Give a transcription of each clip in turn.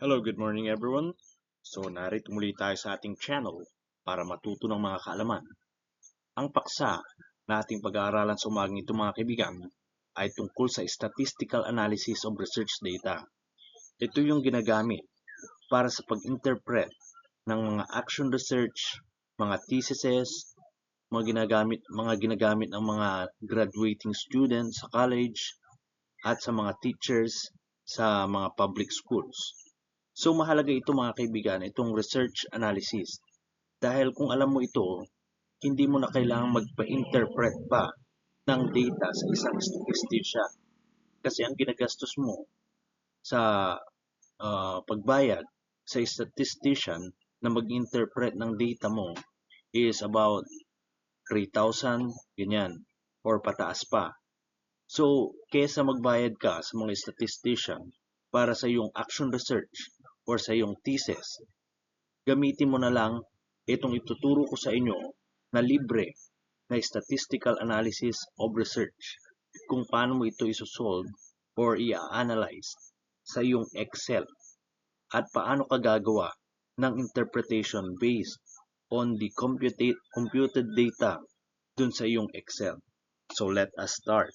Hello, good morning everyone. So, narito muli tayo sa ating channel para matuto ng mga kaalaman. Ang paksa na ating pag-aaralan sa umagang ito mga kaibigan ay tungkol sa statistical analysis of research data. Ito yung ginagamit para sa pag-interpret ng mga action research, mga theses, mga ginagamit, mga ginagamit ng mga graduating students sa college at sa mga teachers sa mga public schools. So mahalaga ito mga kaibigan, itong research analysis. Dahil kung alam mo ito, hindi mo na kailangang magpa-interpret pa ng data sa isang statistician. Kasi ang ginagastos mo sa uh, pagbayad sa statistician na mag-interpret ng data mo is about 3,000, ganyan, or pataas pa. So, kesa magbayad ka sa mga statistician para sa iyong action research, or sa iyong thesis. Gamitin mo na lang itong ituturo ko sa inyo na libre na statistical analysis of research kung paano mo ito isosolve or i-analyze sa iyong Excel at paano ka gagawa ng interpretation based on the computed, computed data dun sa iyong Excel. So let us start.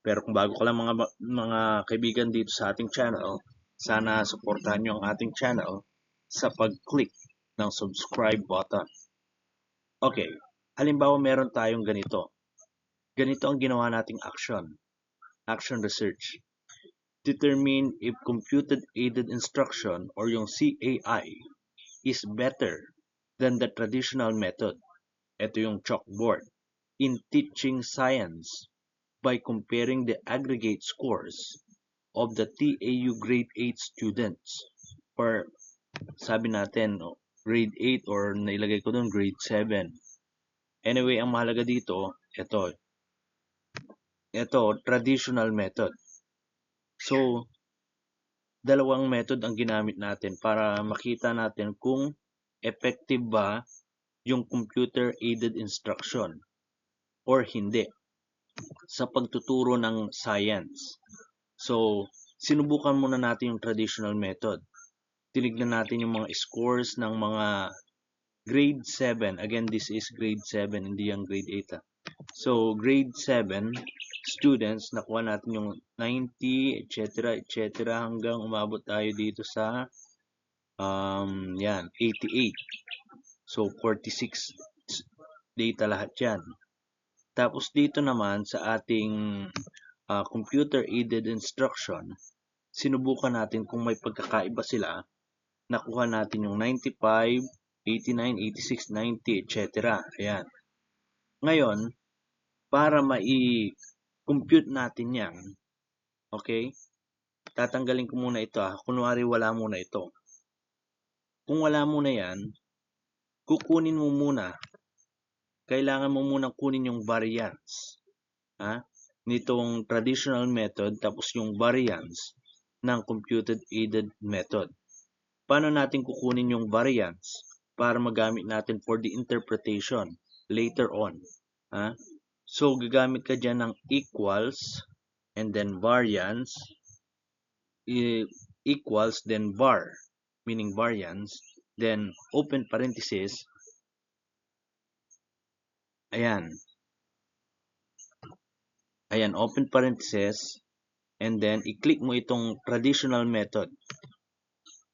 Pero kung bago ka lang mga, mga kaibigan dito sa ating channel, sana suportahan nyo ang ating channel sa pag-click ng subscribe button. Okay, halimbawa meron tayong ganito. Ganito ang ginawa nating action. Action research. Determine if computed aided instruction or yung CAI is better than the traditional method. Ito yung chalkboard. In teaching science by comparing the aggregate scores of the TAU grade 8 students. Or sabi natin grade 8 or nailagay ko doon grade 7 anyway ang mahalaga dito ito ito traditional method. So dalawang method ang ginamit natin para makita natin kung effective ba yung computer aided instruction or hindi sa pagtuturo ng science So, sinubukan muna natin yung traditional method. Tinignan natin yung mga scores ng mga grade 7. Again, this is grade 7, hindi yung grade 8. Ha. So, grade 7 students, nakuha natin yung 90, etc., etc., hanggang umabot tayo dito sa um, yan, 88. So, 46 data lahat yan. Tapos dito naman sa ating uh, computer-aided instruction, sinubukan natin kung may pagkakaiba sila, nakuha natin yung 95, 89, 86, 90, etc. Ayan. Ngayon, para mai-compute natin yan, okay, tatanggalin ko muna ito ah. Kunwari wala muna ito. Kung wala muna yan, kukunin mo muna, kailangan mo muna kunin yung variance. Ha? Nitong traditional method tapos yung variance ng computed aided method. Paano natin kukunin yung variance para magamit natin for the interpretation later on? Ha? So, gagamit ka dyan ng equals and then variance equals then var meaning variance then open parenthesis ayan Ayan, open parenthesis. And then, i-click mo itong traditional method.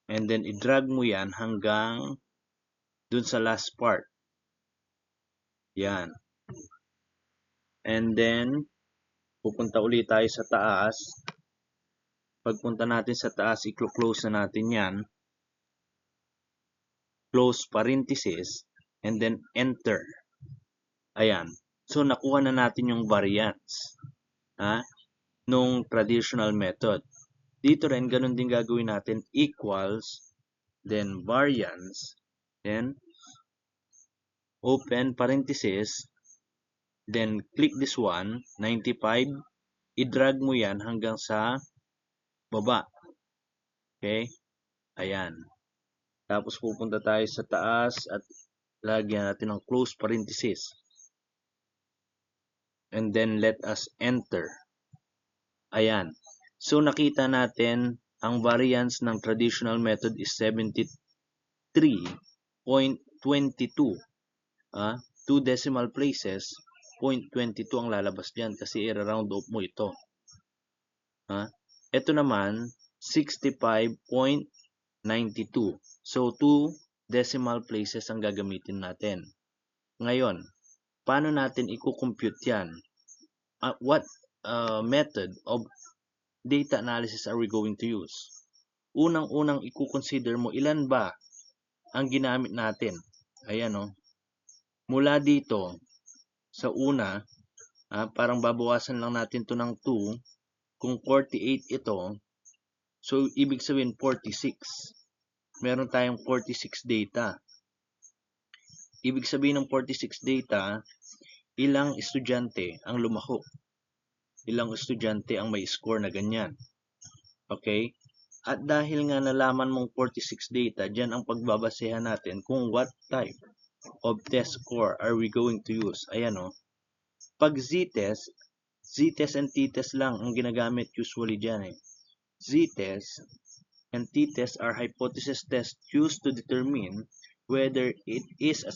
And then, i-drag mo yan hanggang dun sa last part. Yan. And then, pupunta ulit tayo sa taas. Pagpunta natin sa taas, i-close na natin yan. Close parenthesis. And then, enter. Ayan. So, nakuha na natin yung variance ha, nung traditional method. Dito rin, ganun din gagawin natin. Equals, then variance, then open parenthesis, then click this one, 95, i-drag mo yan hanggang sa baba. Okay? Ayan. Tapos pupunta tayo sa taas at lagyan natin ng close parenthesis and then let us enter. Ayan. So nakita natin ang variance ng traditional method is 73.22. Ah, 2 decimal places, 0.22 ang lalabas diyan kasi i-round off mo ito. Ah, ito naman 65.92. So 2 decimal places ang gagamitin natin. Ngayon, paano natin i-compute 'yan? Uh, what uh, method of data analysis are we going to use? Unang-unang i-consider mo ilan ba ang ginamit natin. Ayan o. Oh. Mula dito, sa una, ah, parang babawasan lang natin to ng 2. Kung 48 ito, so ibig sabihin 46. Meron tayong 46 data. Ibig sabihin ng 46 data, ilang estudyante ang lumahok. Ilang estudyante ang may score na ganyan. Okay? At dahil nga nalaman mong 46 data, dyan ang pagbabasehan natin kung what type of test score are we going to use. Ayan o. Oh. Pag z-test, z-test and t-test lang ang ginagamit usually dyan eh. Z-test and t-test are hypothesis tests used to determine whether it is a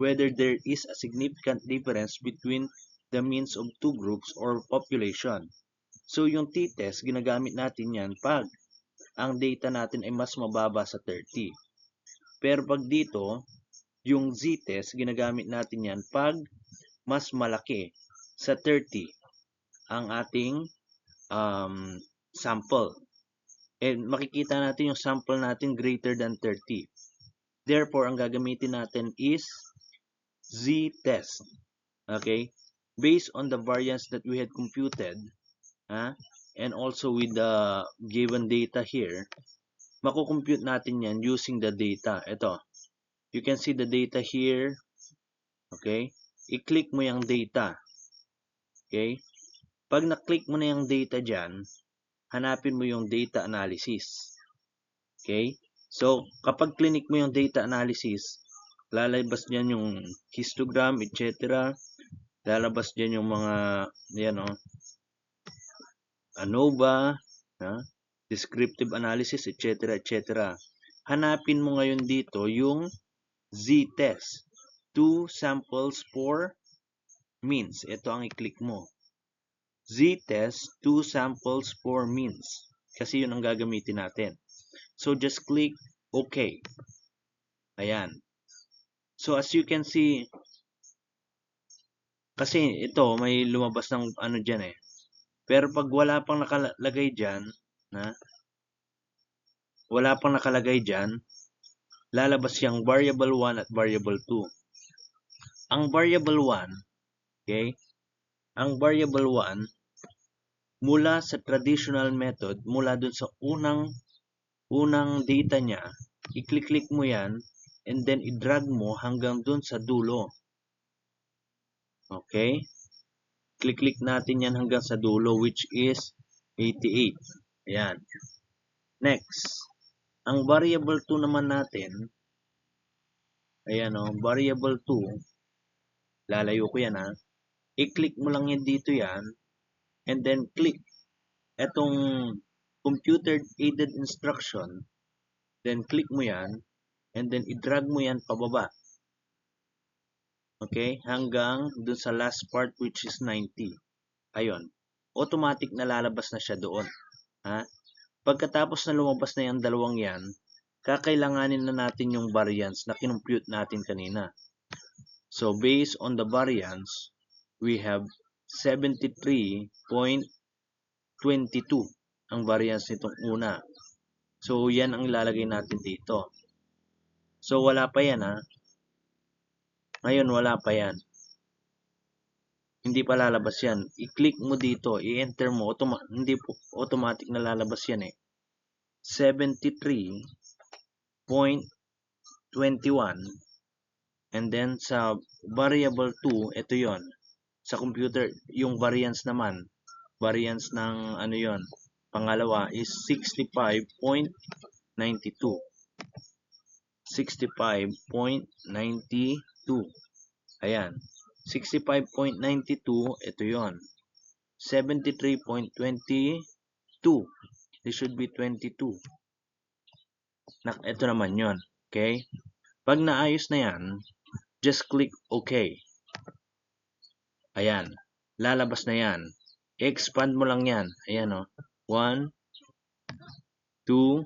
whether there is a significant difference between the means of two groups or population. So yung t-test, ginagamit natin yan pag ang data natin ay mas mababa sa 30. Pero pag dito, yung z-test, ginagamit natin yan pag mas malaki sa 30 ang ating um, sample. And makikita natin yung sample natin greater than 30. Therefore, ang gagamitin natin is z-test. Okay? Based on the variance that we had computed, ha, and also with the given data here, makukompute natin yan using the data. Ito, you can see the data here. Okay? I-click mo yung data. Okay? Pag na-click mo na yung data dyan, hanapin mo yung data analysis. Okay? So, kapag clinic mo yung data analysis, lalabas dyan yung histogram, etc. Lalabas dyan yung mga, yan o, oh, ANOVA, ha? descriptive analysis, etc. etc. Hanapin mo ngayon dito yung z-test. Two samples for means. Ito ang i-click mo. Z-test, two samples for means. Kasi yun ang gagamitin natin. So, just click OK. Ayan. So, as you can see, kasi ito, may lumabas ng ano dyan eh. Pero pag wala pang nakalagay dyan, na, wala pang nakalagay dyan, lalabas yung variable 1 at variable 2. Ang variable 1, okay, ang variable 1, mula sa traditional method, mula dun sa unang unang data niya, i-click-click mo yan, and then i-drag mo hanggang dun sa dulo. Okay? click-click natin yan hanggang sa dulo which is 88. Ayan. Next. Ang variable 2 naman natin, ayan o, variable 2, lalayo ko yan ha, i-click mo lang yan dito yan, and then click etong computer aided instruction, then click mo yan, and then i-drag mo yan pababa. Okay? Hanggang dun sa last part which is 90. Ayun. Automatic na lalabas na siya doon. Ha? Pagkatapos na lumabas na yung dalawang yan, kakailanganin na natin yung variance na kinumpute natin kanina. So, based on the variance, we have 73.22 ang variance nitong una. So, yan ang ilalagay natin dito. So, wala pa yan ha. Ngayon, wala pa yan. Hindi pa lalabas yan. I-click mo dito, i-enter mo, automa hindi po automatic na lalabas yan eh. 73.21 and then sa variable 2, ito yon Sa computer, yung variance naman, variance ng ano yon pangalawa is 65.92. 65.92 Ayan. 65.92, ito yon 73.22. this should be 22. Na, ito naman yon Okay? Pag naayos na yan, just click OK. Ayan. Lalabas na yan. expand mo lang yan. Ayan o. 1, 2,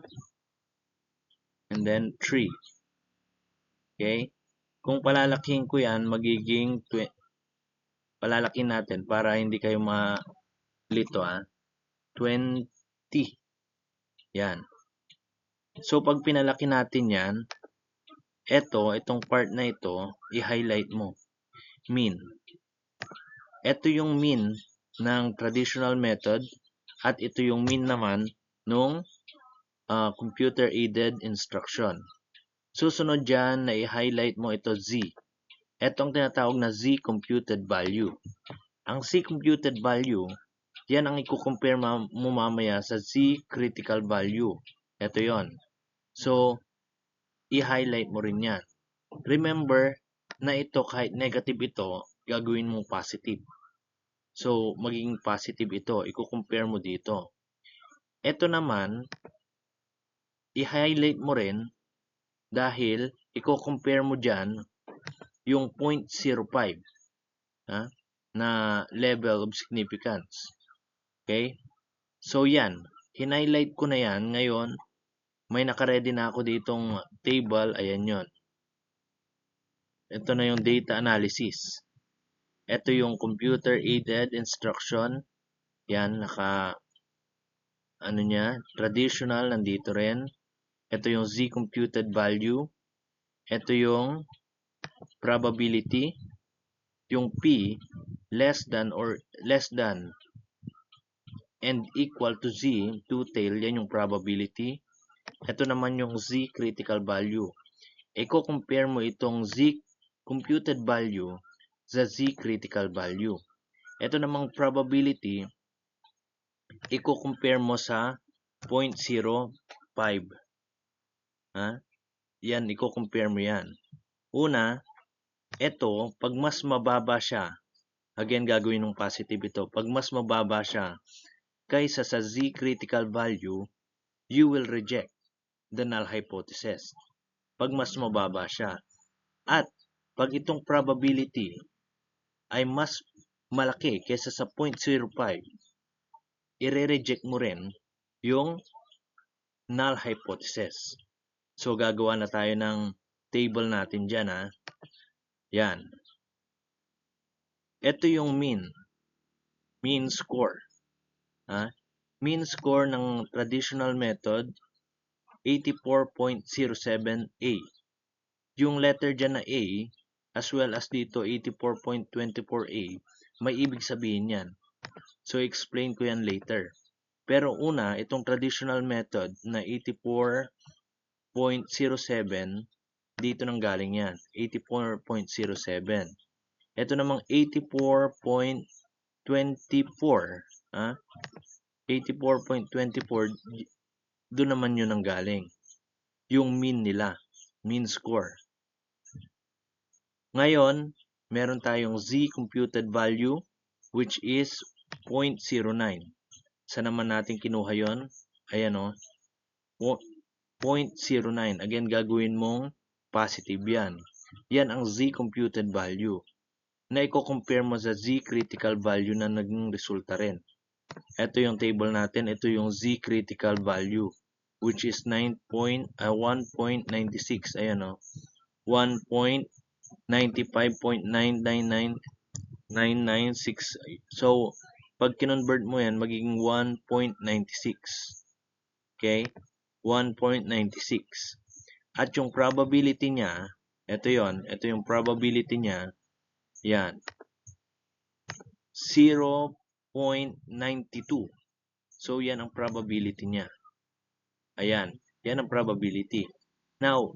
and then 3. Okay? Kung palalakihin ko yan, magiging palalakin natin para hindi kayo malito ah. 20. Yan. So, pag pinalaki natin yan, eto, itong part na ito, i-highlight mo. Mean. Ito yung mean ng traditional method at ito yung mean naman nung uh, computer-aided instruction. Susunod dyan na i-highlight mo ito Z. Ito ang tinatawag na Z computed value. Ang Z computed value, yan ang i-compare mo mamaya sa Z critical value. Ito yon. So, i-highlight mo rin yan. Remember na ito kahit negative ito, gagawin mo positive. So, magiging positive ito. Iko-compare mo dito. Ito naman, i-highlight mo rin dahil iko-compare mo dyan yung 0.05 ha, na level of significance. Okay? So, yan. Hinighlight ko na yan. Ngayon, may nakaredy na ako ditong table. Ayan yon ito na yung data analysis. Ito yung computer aided instruction. Yan, naka ano niya, traditional nandito rin. Ito yung z computed value. Ito yung probability. Yung p less than or less than and equal to z, two-tail, yan yung probability. Ito naman yung z critical value. Iko-compare mo itong z computed value sa Z critical value. Ito namang probability, i-compare mo sa 0.05. Ha? Yan, i-compare mo yan. Una, ito, pag mas mababa siya, again, gagawin ng positive ito, pag mas mababa siya kaysa sa Z critical value, you will reject the null hypothesis. Pag mas mababa siya. At pag itong probability ay mas malaki kaysa sa 0.05, i-reject mo rin yung null hypothesis. So, gagawa na tayo ng table natin dyan, ha. Yan. Ito yung mean. Mean score. Ha? Mean score ng traditional method, 84.07A. Yung letter dyan na A, as well as dito 84.24a, may ibig sabihin yan. So, explain ko yan later. Pero una, itong traditional method na 84.07, dito nang galing yan. 84.07. Ito namang 84.24, ah 84.24, doon naman yun ang galing. Yung mean nila, mean score. Ngayon, meron tayong z computed value which is 0.09. Saan naman natin kinuha yon? Ayan o. Oh, 0.09. Again, gagawin mong positive yan. Yan ang z computed value na i-compare mo sa z critical value na naging resulta rin. Ito yung table natin. Ito yung z critical value which is 9 point, uh, 1.96. Ayan o. 1. 95.999996. So, pag kinonvert mo yan, magiging 1.96. Okay? 1.96. At yung probability niya, ito yon, ito yung probability niya, yan, 0.92. So, yan ang probability niya. Ayan, yan ang probability. Now,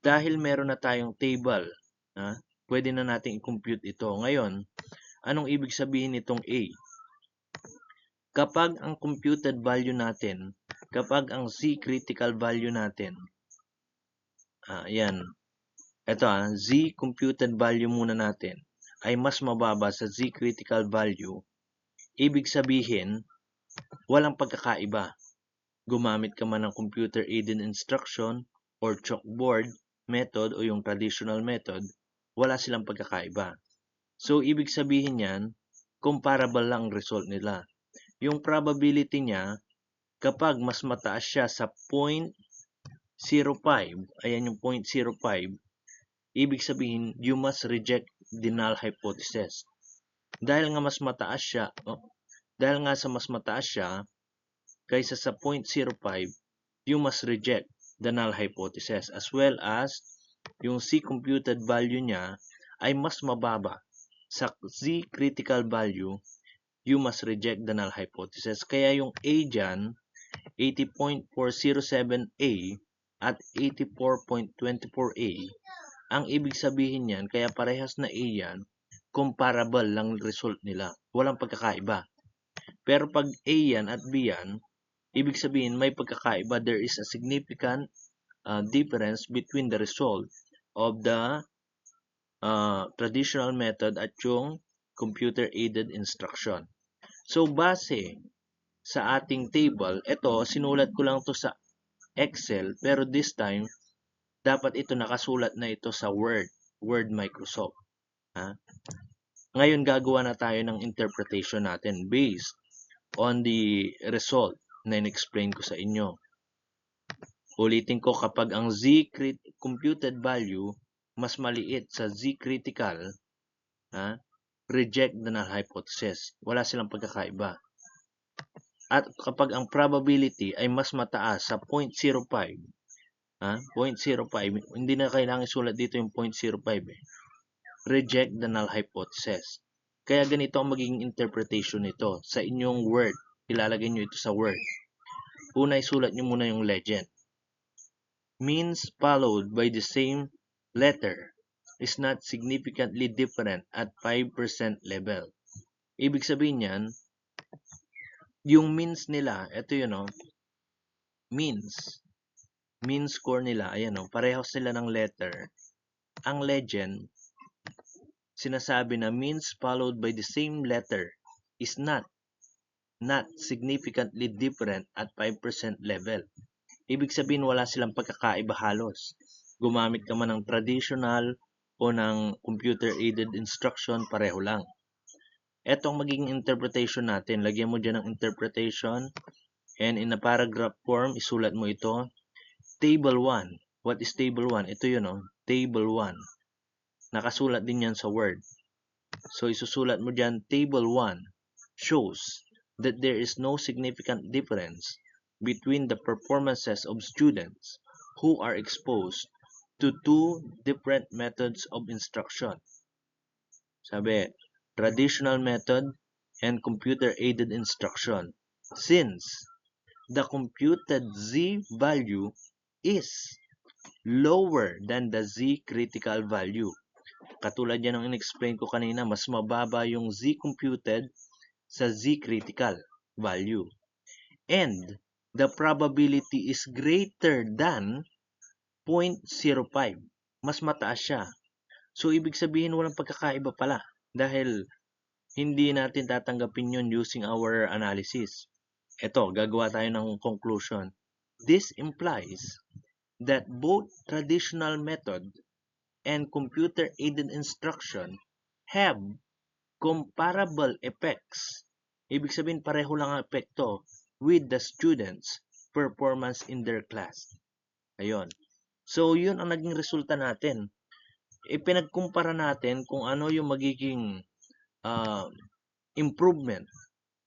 dahil meron na tayong table, ha, pwede na natin i-compute ito. Ngayon, anong ibig sabihin nitong A? Kapag ang computed value natin, kapag ang Z critical value natin, ah, yan, ito ah, Z computed value muna natin, ay mas mababa sa Z critical value, ibig sabihin, walang pagkakaiba. Gumamit ka man ng computer-aided instruction or chalkboard method o yung traditional method, wala silang pagkakaiba. So, ibig sabihin yan, comparable lang ang result nila. Yung probability niya, kapag mas mataas siya sa 0.05, ayan yung 0.05, ibig sabihin, you must reject the null hypothesis. Dahil nga mas mataas siya, oh, dahil nga sa mas mataas siya, kaysa sa 0.05, you must reject the null hypothesis as well as yung C computed value niya ay mas mababa sa Z critical value, you must reject the null hypothesis. Kaya yung A dyan, 80.407A at 84.24A, ang ibig sabihin niyan, kaya parehas na A yan, comparable lang result nila. Walang pagkakaiba. Pero pag A yan at B yan, ibig sabihin may pagkakaiba. There is a significant uh, difference between the result of the uh, traditional method at yung computer-aided instruction. So, base sa ating table, ito, sinulat ko lang to sa Excel, pero this time, dapat ito nakasulat na ito sa Word, Word Microsoft. Ha? Ngayon, gagawa na tayo ng interpretation natin based on the result na in-explain ko sa inyo. Ulitin ko, kapag ang Z computed value mas maliit sa Z critical, ha, reject the null hypothesis. Wala silang pagkakaiba. At kapag ang probability ay mas mataas sa 0.05, ha, 0.05, hindi na kailangan isulat dito yung 0.05 eh. Reject the null hypothesis. Kaya ganito ang magiging interpretation nito sa inyong word. Ilalagay nyo ito sa word. Una, isulat nyo muna yung legend. Means followed by the same letter is not significantly different at 5% level. Ibig sabihin yan, yung means nila, ito yun o, means, mean score nila, ayan o, pareho sila ng letter. Ang legend, sinasabi na means followed by the same letter is not, not significantly different at 5% level. Ibig sabihin wala silang pagkakaiba halos gumamit ka man ng traditional o ng computer-aided instruction, pareho lang. Ito ang magiging interpretation natin. Lagyan mo dyan ng interpretation and in a paragraph form, isulat mo ito. Table 1. What is table 1? Ito yun, oh. table 1. Nakasulat din yan sa Word. So, isusulat mo dyan, table 1 shows that there is no significant difference between the performances of students who are exposed to two different methods of instruction. Sabi, traditional method and computer-aided instruction. Since the computed Z value is lower than the Z critical value. Katulad yan ng in-explain ko kanina, mas mababa yung Z computed sa Z critical value. And the probability is greater than 0.05. Mas mataas siya. So, ibig sabihin walang pagkakaiba pala dahil hindi natin tatanggapin yun using our analysis. Ito, gagawa tayo ng conclusion. This implies that both traditional method and computer-aided instruction have comparable effects. Ibig sabihin pareho lang ang epekto with the students' performance in their class. Ayun. So, yun ang naging resulta natin. Ipinagkumpara natin kung ano yung magiging uh, improvement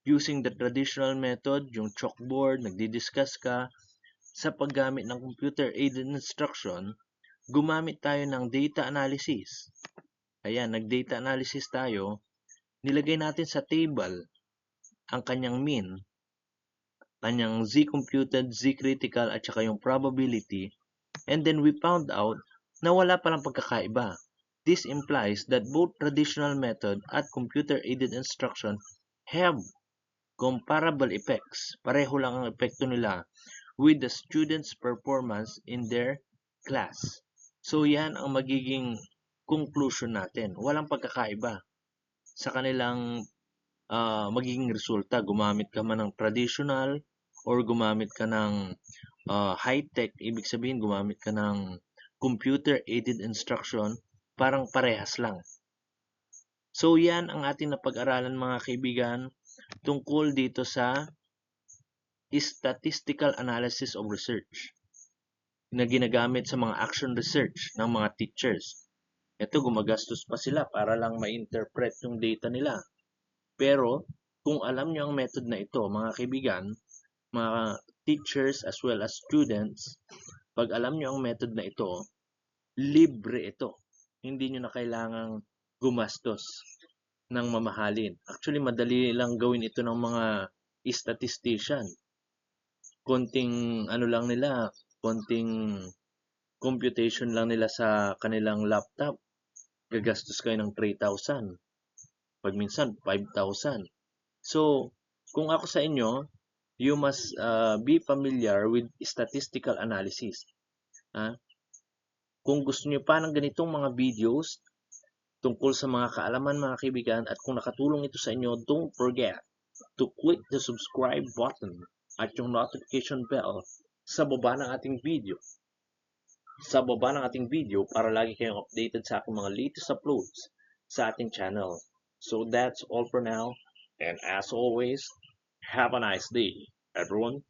using the traditional method, yung chalkboard, nagdi-discuss ka, sa paggamit ng computer-aided instruction, gumamit tayo ng data analysis. Ayan, nag-data analysis tayo. Nilagay natin sa table ang kanyang mean, kanyang z-computed, z-critical, at saka yung probability And then we found out na wala palang pagkakaiba. This implies that both traditional method at computer-aided instruction have comparable effects. Pareho lang ang epekto nila with the student's performance in their class. So yan ang magiging conclusion natin. Walang pagkakaiba sa kanilang ah, magiging resulta. Gumamit ka man ng traditional or gumamit ka ng ah, high-tech, ibig sabihin gumamit ka ng computer-aided instruction, parang parehas lang. So yan ang ating napag-aralan mga kaibigan tungkol dito sa statistical analysis of research na ginagamit sa mga action research ng mga teachers. Ito, gumagastos pa sila para lang ma-interpret yung data nila. Pero, kung alam nyo ang method na ito, mga kaibigan, mga teachers as well as students, pag alam nyo ang method na ito, libre ito. Hindi nyo na kailangang gumastos ng mamahalin. Actually, madali lang gawin ito ng mga statistician. Konting ano lang nila, konting computation lang nila sa kanilang laptop. Gagastos kayo ng 3,000. Pag minsan, 5,000. So, kung ako sa inyo, you must uh, be familiar with statistical analysis. Ha? Kung gusto niyo pa ng ganitong mga videos tungkol sa mga kaalaman mga kaibigan at kung nakatulong ito sa inyo, don't forget to click the subscribe button at yung notification bell sa baba ng ating video. Sa baba ng ating video para lagi kayong updated sa aking mga latest uploads sa ating channel. So that's all for now. And as always, have a nice day, everyone.